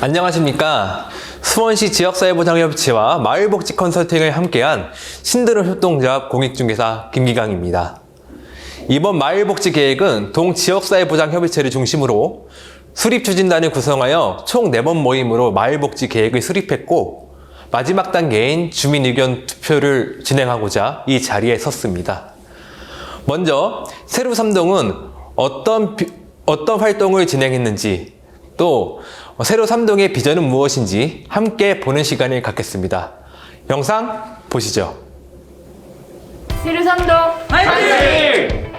안녕하십니까. 수원시 지역사회보장협의체와 마을복지 컨설팅을 함께한 신드롬 협동조합 공익중개사 김기강입니다. 이번 마을복지 계획은 동 지역사회보장협의체를 중심으로 수립 추진단을 구성하여 총 4번 모임으로 마을복지 계획을 수립했고 마지막 단계인 주민의견 투표를 진행하고자 이 자리에 섰습니다. 먼저 세로 삼동은 어떤 비- 어떤 활동을 진행했는지 또 세로 삼동의 비전은 무엇인지 함께 보는 시간을 갖겠습니다. 영상 보시죠. 세류삼동 화이팅!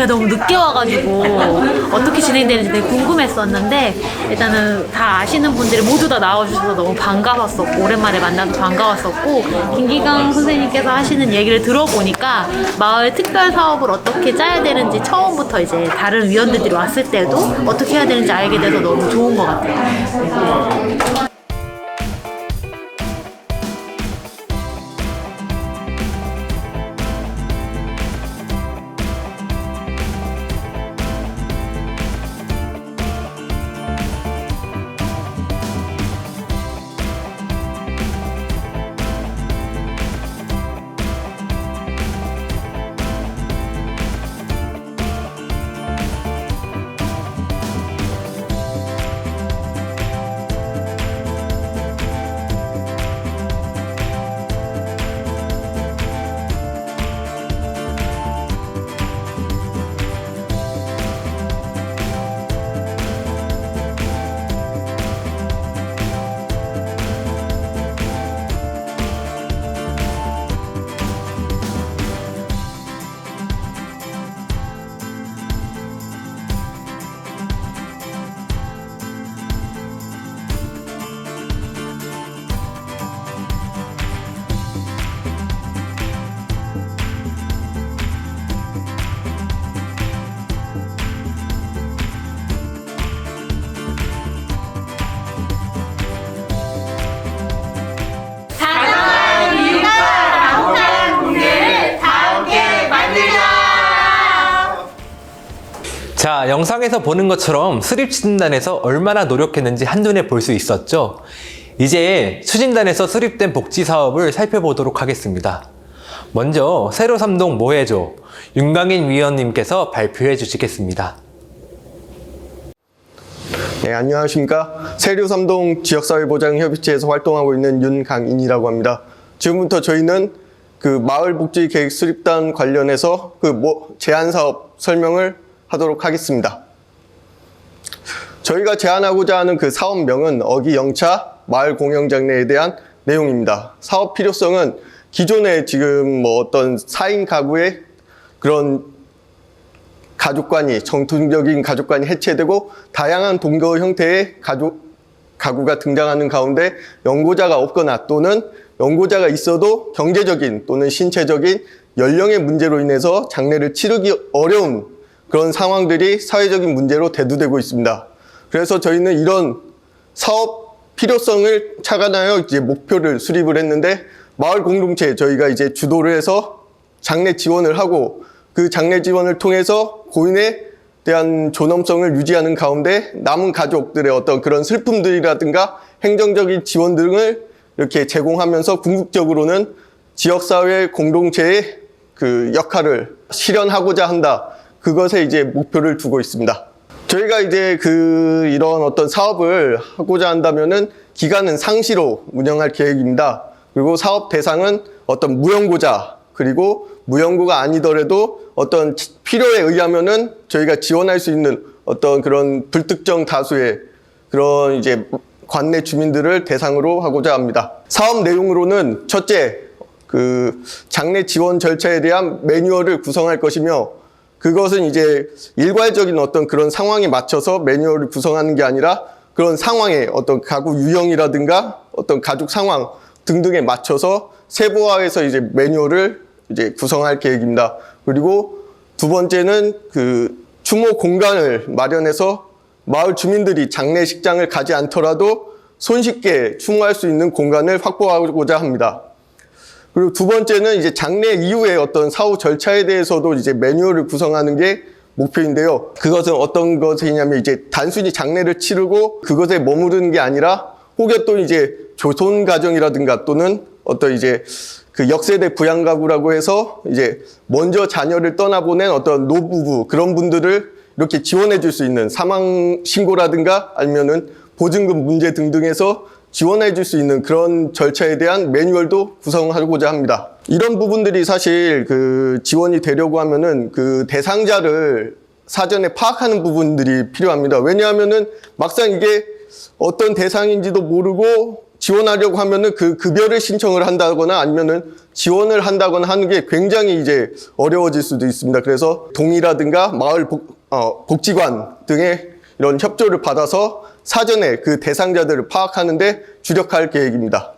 제가 너무 늦게 와가지고 어떻게 진행되는지 되게 궁금했었는데 일단은 다 아시는 분들이 모두 다 나와주셔서 너무 반가웠었고 오랜만에 만나서 반가웠었고 김기강 선생님께서 하시는 얘기를 들어보니까 마을 특별 사업을 어떻게 짜야 되는지 처음부터 이제 다른 위원들이 왔을 때도 어떻게 해야 되는지 알게 돼서 너무 좋은 것 같아요. 자, 영상에서 보는 것처럼 수립 추진단에서 얼마나 노력했는지 한눈에 볼 수 있었죠. 이제 추진단에서 수립된 복지 사업을 살펴보도록 하겠습니다. 먼저 세로 삼동 뭐해줘 윤강인 위원님께서 발표해 주시겠습니다. 네, 안녕하십니까. 세류삼동 지역사회보장협의체에서 활동하고 있는 윤강인이라고 합니다. 지금부터 저희는 그 마을복지계획 수립단 관련해서 그 뭐 제안사업 설명을 하도록 하겠습니다. 저희가 제안하고자 하는 그 사업명은 어기 영차 마을 공영장려에 대한 내용입니다. 사업 필요성은 기존에 지금 뭐 어떤 4인 가구의 그런 가족관이 정통적인 가족관이 해체되고 다양한 동거 형태의 가족 가구가 등장하는 가운데 연고자가 없거나 또는 연고자가 있어도 경제적인 또는 신체적인 연령의 문제로 인해서 장례를 치르기 어려운 그런 상황들이 사회적인 문제로 대두되고 있습니다. 그래서 저희는 이런 사업 필요성을 착안하여 이제 목표를 수립을 했는데 마을 공동체 저희가 이제 주도를 해서 장례 지원을 하고 그 장례 지원을 통해서 고인에 대한 존엄성을 유지하는 가운데 남은 가족들의 어떤 그런 슬픔들이라든가 행정적인 지원 등을 이렇게 제공하면서 궁극적으로는 지역사회 공동체의 그 역할을 실현하고자 한다. 그것에 이제 목표를 두고 있습니다. 저희가 이제 그 이런 어떤 사업을 하고자 한다면은 기간은 상시로 운영할 계획입니다. 그리고 사업 대상은 어떤 무연고자 그리고 무연고가 아니더라도 어떤 치- 필요에 의하면은 저희가 지원할 수 있는 어떤 그런 불특정 다수의 그런 이제 관내 주민들을 대상으로 하고자 합니다. 사업 내용으로는 첫째, 그 장례 지원 절차에 대한 매뉴얼을 구성할 것이며 그것은 이제 일괄적인 어떤 그런 상황에 맞춰서 매뉴얼을 구성하는 게 아니라 그런 상황에 어떤 가구 유형이라든가 어떤 가족 상황 등등에 맞춰서 세부화해서 이제 매뉴얼을 이제 구성할 계획입니다. 그리고 두 번째는 그 추모 공간을 마련해서 마을 주민들이 장례식장을 가지 않더라도 손쉽게 추모할 수 있는 공간을 확보하고자 합니다. 그리고 두 번째는 이제 장례 이후에 어떤 사후 절차에 대해서도 이제 매뉴얼을 구성하는 게 목표인데요. 그것은 어떤 것이냐면 이제 단순히 장례를 치르고 그것에 머무르는 게 아니라 혹여 또 이제 조손 가정이라든가 또는 어떤 이제 그 역세대 부양 가구라고 해서 이제 먼저 자녀를 떠나보낸 어떤 노부부 그런 분들을 이렇게 지원해 줄 수 있는 사망 신고라든가 아니면은 보증금 문제 등등에서 지원해 줄 수 있는 그런 절차에 대한 매뉴얼도 구성하고자 합니다. 이런 부분들이 사실 그 지원이 되려고 하면은 그 대상자를 사전에 파악하는 부분들이 필요합니다. 왜냐하면은 막상 이게 어떤 대상인지도 모르고 지원하려고 하면은 그 급여를 신청을 한다거나 아니면은 지원을 한다거나 하는 게 굉장히 이제 어려워질 수도 있습니다. 그래서 동이라든가 마을 복, 어, 복지관 등의 이런 협조를 받아서 사전에 그 대상자들을 파악하는데 주력할 계획입니다.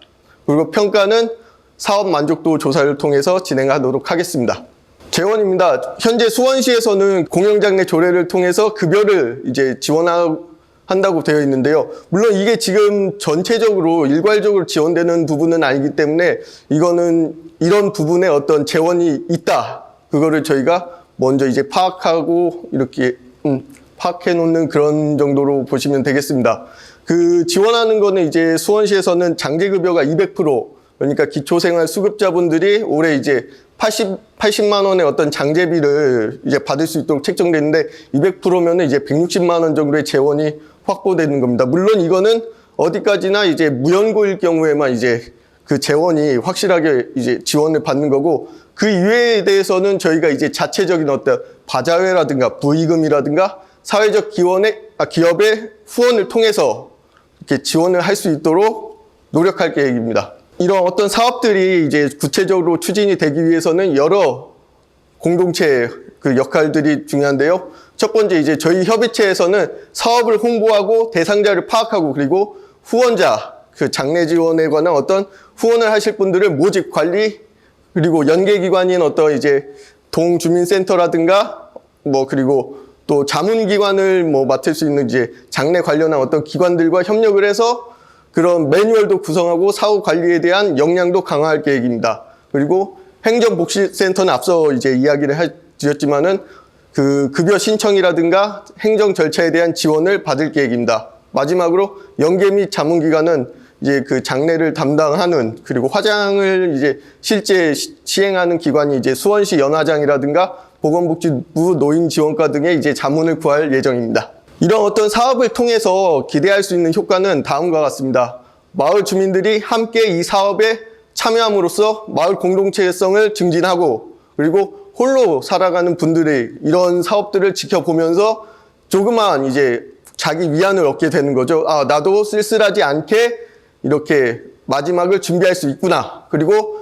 그리고 평가는 사업 만족도 조사를 통해서 진행하도록 하겠습니다. 재원입니다. 현재 수원시에서는 공영장례 조례를 통해서 급여를 이제 지원한다고 되어 있는데요. 물론 이게 지금 전체적으로 일괄적으로 지원되는 부분은 아니기 때문에 이거는 이런 부분에 어떤 재원이 있다. 그거를 저희가 먼저 이제 파악하고 이렇게 음, 파악해 놓는 그런 정도로 보시면 되겠습니다. 그 지원하는 거는 이제 수원시에서는 장제급여가 200% 그러니까 기초생활 수급자분들이 올해 이제 80, 80만 원의 어떤 장제비를 이제 받을 수 있도록 책정됐는데 200%면은 이제 160만 원 정도의 재원이 확보되는 겁니다. 물론 이거는 어디까지나 이제 무연고일 경우에만 이제 그 재원이 확실하게 이제 지원을 받는 거고 그 이외에 대해서는 저희가 이제 자체적인 어떤 바자회라든가 부의금이라든가 사회적 기원의 아, 기업의 후원을 통해서 이렇게 지원을 할 수 있도록 노력할 계획입니다. 이런 어떤 사업들이 이제 구체적으로 추진이 되기 위해서는 여러 공동체 그 역할들이 중요한데요. 첫 번째 이제 저희 협의체에서는 사업을 홍보하고 대상자를 파악하고 그리고 후원자 그 장례 지원에 관한 어떤 후원을 하실 분들을 모집 관리 그리고 연계 기관인 어떤 이제 동주민센터라든가 뭐 그리고 또 자문기관을 뭐 맡을 수 있는 이제 장례 관련한 어떤 기관들과 협력을 해서 그런 매뉴얼도 구성하고 사후 관리에 대한 역량도 강화할 계획입니다. 그리고 행정복지센터는 앞서 이제 이야기를 해 드렸지만은 그 급여 신청이라든가 행정 절차에 대한 지원을 받을 계획입니다. 마지막으로 연계 및 자문기관은 이제 그 장례를 담당하는 그리고 화장을 이제 실제 시- 시행하는 기관이 이제 수원시 연화장이라든가 보건복지부 노인지원과 등의 이제 자문을 구할 예정입니다. 이런 어떤 사업을 통해서 기대할 수 있는 효과는 다음과 같습니다. 마을 주민들이 함께 이 사업에 참여함으로써 마을 공동체성을 증진하고 그리고 홀로 살아가는 분들이 이런 사업들을 지켜보면서 조그만 이제 자기 위안을 얻게 되는 거죠. 아, 나도 쓸쓸하지 않게 이렇게 마지막을 준비할 수 있구나. 그리고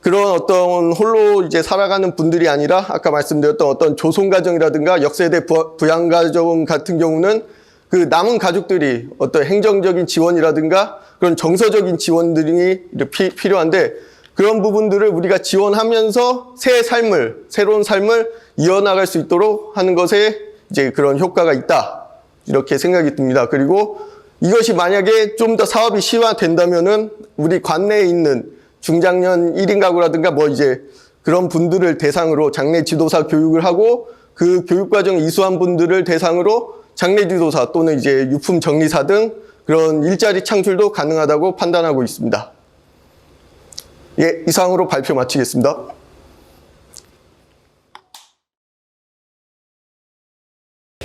그런 어떤 홀로 이제 살아가는 분들이 아니라 아까 말씀드렸던 어떤 조손가정이라든가 역세대 부- 부양 가정 같은 경우는 그 남은 가족들이 어떤 행정적인 지원이라든가 그런 정서적인 지원들이 피- 필요한데 그런 부분들을 우리가 지원하면서 새 삶을, 새로운 삶을 이어나갈 수 있도록 하는 것에 이제 그런 효과가 있다. 이렇게 생각이 듭니다. 그리고 이것이 만약에 좀 더 사업이 시화된다면은 우리 관내에 있는 중장년 1인 가구라든가 뭐 이제 그런 분들을 대상으로 장례 지도사 교육을 하고 그 교육 과정 이수한 분들을 대상으로 장례 지도사 또는 이제 유품 정리사 등 그런 일자리 창출도 가능하다고 판단하고 있습니다. 예, 이상으로 발표 마치겠습니다.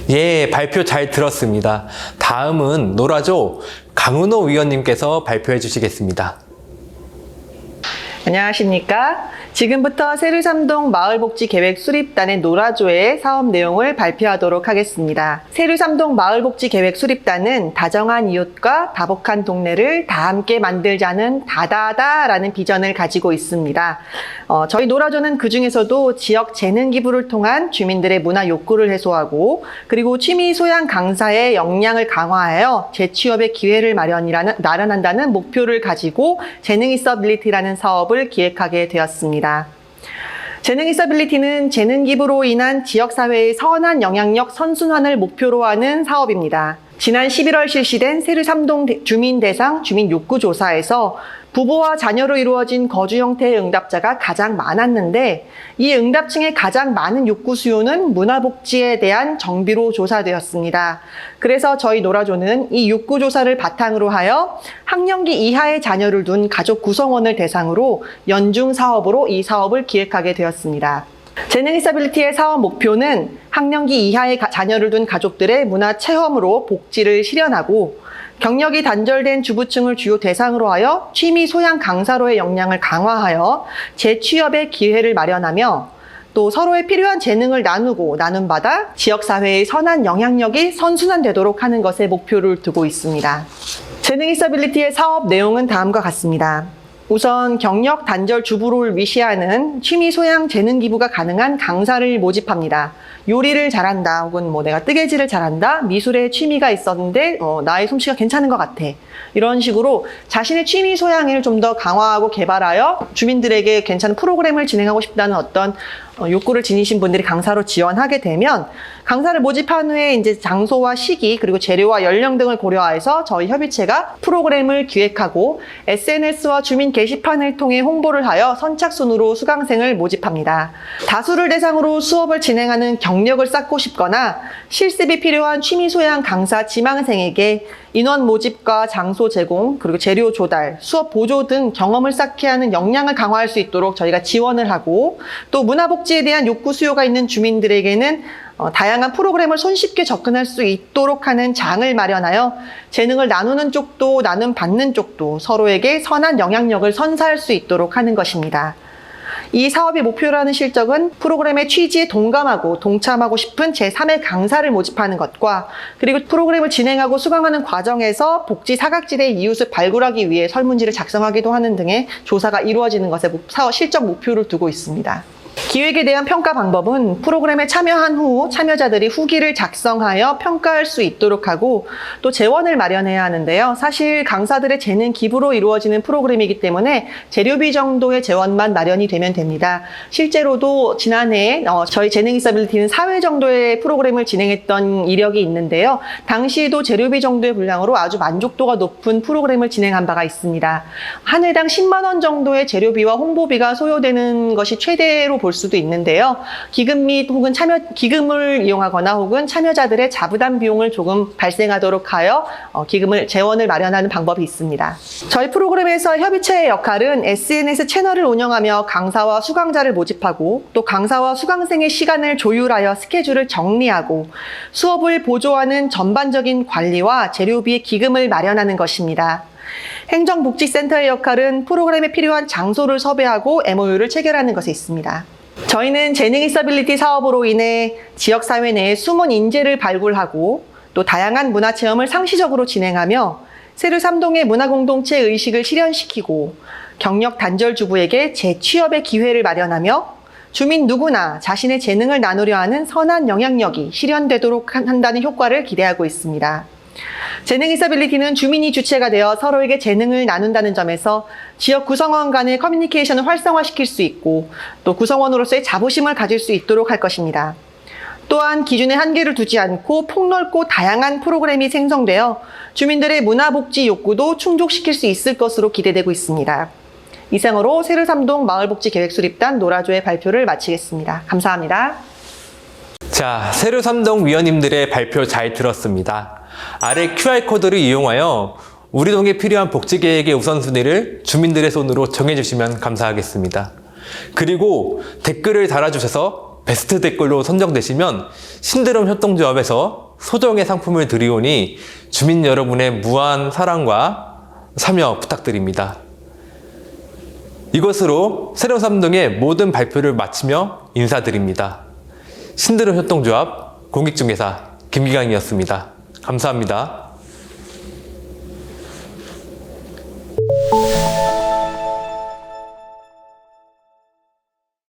예, 발표 잘 들었습니다. 다음은 노라조 강은호 위원님께서 발표해 주시겠습니다. 안녕하십니까. 지금부터 세류삼동 마을복지계획 수립단의 노라조의 사업 내용을 발표하도록 하겠습니다. 세류삼동 마을복지계획 수립단은 다정한 이웃과 다복한 동네를 다 함께 만들자는 다다다라는 비전을 가지고 있습니다. 어, 저희 노라조는 그 중에서도 지역 재능 기부를 통한 주민들의 문화 욕구를 해소하고 그리고 취미 소양 강사의 역량을 강화하여 재취업의 기회를 마련이라는, 마련한다는 목표를 가지고 재능 있어빌리티라는 사업을 기획하게 되었습니다. 재능 있어빌리티는 재능 기부로 인한 지역사회의 선한 영향력 선순환을 목표로 하는 사업입니다. 지난 11월 실시된 세류 3동 주민 대상 주민 욕구 조사에서 부부와 자녀로 이루어진 거주 형태의 응답자가 가장 많았는데 이 응답층의 가장 많은 욕구 수요는 문화복지에 대한 정비로 조사되었습니다. 그래서 저희 노라조는 이 욕구 조사를 바탕으로 하여 학령기 이하의 자녀를 둔 가족 구성원을 대상으로 연중 사업으로 이 사업을 기획하게 되었습니다. 재능 디사빌리티의 사업 목표는 학령기 이하의 가- 자녀를 둔 가족들의 문화 체험으로 복지를 실현하고 경력이 단절된 주부층을 주요 대상으로 하여 취미 소양 강사로의 역량을 강화하여 재취업의 기회를 마련하며 또 서로의 필요한 재능을 나누고 나눔받아 지역사회의 선한 영향력이 선순환되도록 하는 것에 목표를 두고 있습니다. 재능 이서빌리티의 사업 내용은 다음과 같습니다. 우선 경력 단절 주부를 위시하는 취미 소양 재능 기부가 가능한 강사를 모집합니다. 요리를 잘한다, 혹은 뭐 내가 뜨개질을 잘한다, 미술에 취미가 있었는데 어, 나의 솜씨가 괜찮은 것 같아. 이런 식으로 자신의 취미 소양을 좀 더 강화하고 개발하여 주민들에게 괜찮은 프로그램을 진행하고 싶다는 어떤 어, 욕구를 지니신 분들이 강사로 지원하게 되면 강사를 모집한 후에 이제 장소와 시기 그리고 재료와 연령 등을 고려해서 저희 협의체가 프로그램을 기획하고 SNS와 주민 게시판을 통해 홍보를 하여 선착순으로 수강생을 모집합니다. 다수를 대상으로 수업을 진행하는 경력을 쌓고 싶거나 실습이 필요한 취미 소양 강사 지망생에게 인원 모집과 장소 제공, 그리고 재료 조달, 수업 보조 등 경험을 쌓게 하는 역량을 강화할 수 있도록 저희가 지원을 하고 또 문화복지에 대한 욕구 수요가 있는 주민들에게는 어, 다양한 프로그램을 손쉽게 접근할 수 있도록 하는 장을 마련하여 재능을 나누는 쪽도 나눔 받는 쪽도 서로에게 선한 영향력을 선사할 수 있도록 하는 것입니다. 이 사업의 목표로 하는 실적은 프로그램의 취지에 동감하고 동참하고 싶은 제3의 강사를 모집하는 것과 그리고 프로그램을 진행하고 수강하는 과정에서 복지 사각지대 이웃을 발굴하기 위해 설문지를 작성하기도 하는 등의 조사가 이루어지는 것에 목- 사업 실적 목표를 두고 있습니다. 기획에 대한 평가 방법은 프로그램에 참여한 후 참여자들이 후기를 작성하여 평가할 수 있도록 하고 또 재원을 마련해야 하는데요. 사실 강사들의 재능 기부로 이루어지는 프로그램이기 때문에 재료비 정도의 재원만 마련이 되면 됩니다. 실제로도 지난해 어, 저희 재능 이사빌리티는 4회 정도의 프로그램을 진행했던 이력이 있는데요. 당시에도 재료비 정도의 분량으로 아주 만족도가 높은 프로그램을 진행한 바가 있습니다. 한 회당 10만 원 정도의 재료비와 홍보비가 소요되는 것이 최대로 볼 수도 있는데요. 기금 및 혹은 참여 기금을 이용하거나 혹은 참여자들의 자부담 비용을 조금 발생하도록 하여 어, 기금을 재원을 마련하는 방법이 있습니다. 저희 프로그램에서 협의체의 역할은 SNS 채널을 운영하며 강사와 수강자를 모집하고 또 강사와 수강생의 시간을 조율하여 스케줄을 정리하고 수업을 보조하는 전반적인 관리와 재료비의 기금을 마련하는 것입니다. 행정복지센터의 역할은 프로그램에 필요한 장소를 섭외하고 MOU를 체결하는 것에 있습니다. 저희는 재능 이서빌리티 사업으로 인해 지역사회 내에 숨은 인재를 발굴하고 또 다양한 문화체험을 상시적으로 진행하며 세류 삼동의 문화공동체 의식을 실현시키고 경력 단절 주부에게 재취업의 기회를 마련하며 주민 누구나 자신의 재능을 나누려 하는 선한 영향력이 실현되도록 한- 한다는 효과를 기대하고 있습니다. 재능 이서빌리티는 주민이 주체가 되어 서로에게 재능을 나눈다는 점에서 지역 구성원 간의 커뮤니케이션을 활성화시킬 수 있고 또 구성원으로서의 자부심을 가질 수 있도록 할 것입니다. 또한 기준에 한계를 두지 않고 폭넓고 다양한 프로그램이 생성되어 주민들의 문화복지 욕구도 충족시킬 수 있을 것으로 기대되고 있습니다. 이상으로 세르삼동 마을복지계획 수립단 노라조의 발표를 마치겠습니다. 감사합니다. 자, 세류 삼동 위원님들의 발표 잘 들었습니다. 아래 QR코드를 이용하여 우리 동에 필요한 복지 계획의 우선순위를 주민들의 손으로 정해주시면 감사하겠습니다. 그리고 댓글을 달아주셔서 베스트 댓글로 선정되시면 신드롬 협동조합에서 소정의 상품을 드리오니 주민 여러분의 무한 사랑과 참여 부탁드립니다. 이것으로 세령삼동의 모든 발표를 마치며 인사드립니다. 신드름 협동조합 공익중개사 김기강이었습니다. 감사합니다.